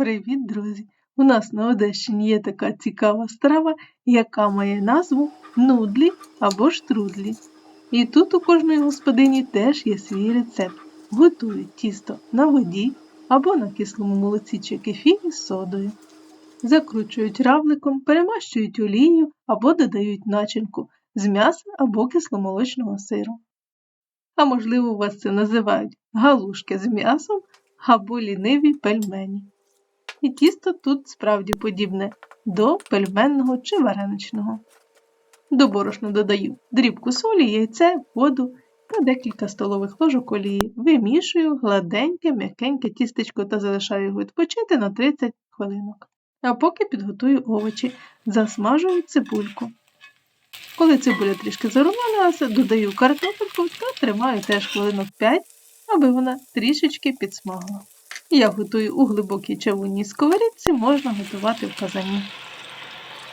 Привіт, друзі! У нас на Одещині є така цікава страва, яка має назву нудлі або штрудлі. І тут у кожної господині теж є свій рецепт. Готують тісто на воді або на кислому молоці чи кефірі з содою. Закручують равликом, перемащують олією або додають начинку з м'яса або кисломолочного сиру. А можливо, у вас це називають галушки з м'ясом або ліниві пельмені. І тісто тут справді подібне до пельменного чи вареничного. До борошна додаю дрібку солі, яйце, воду та декілька столових ложок олії. Вимішую гладеньке, м'якеньке тістечко та залишаю його відпочити на 30 хвилинок. А поки підготую овочі, засмажую цибульку. Коли цибуля трішки зарумянилася, додаю картопельку та тримаю теж хвилинок 5, аби вона трішечки підсмагла. Я готую у глибокій чавунній сковорідці, можна готувати в казані.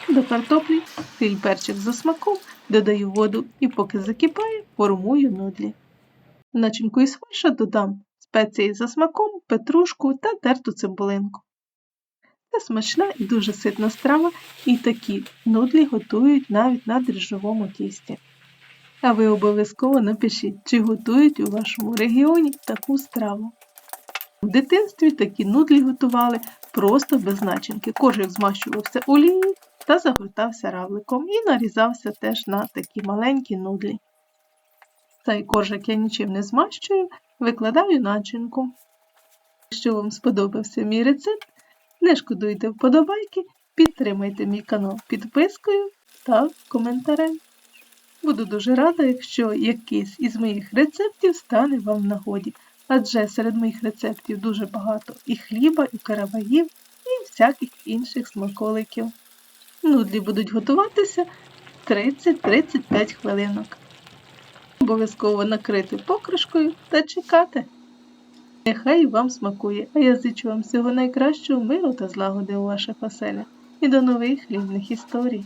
До картоплі сіль перчик за смаком, додаю воду і поки закипає, формую нудлі. Начинку із фарша додам спеції за смаком, петрушку та терту цибулинку. Це смачна і дуже ситна страва, і такі нудлі готують навіть на дріжджовому тісті. А ви обов'язково напишіть, чи готують у вашому регіоні таку страву. В дитинстві такі нудлі готували просто без начинки. Кожик змащувався олією та загортався равликом і нарізався теж на такі маленькі нудлі. Цей коржик я нічим не змащую, викладаю начинку. Якщо вам сподобався мій рецепт, не шкодуйте вподобайки, підтримайте мій канал підпискою та коментарем. Буду дуже рада, якщо якийсь із моїх рецептів стане вам в нагоді адже серед моїх рецептів дуже багато і хліба, і караваїв, і всяких інших смаколиків. Нудлі будуть готуватися 30-35 хвилинок. Обов'язково накрити покришкою та чекати. Нехай вам смакує, а я зичу вам всього найкращого миру та злагоди у ваших оселях і до нових хлібних історій.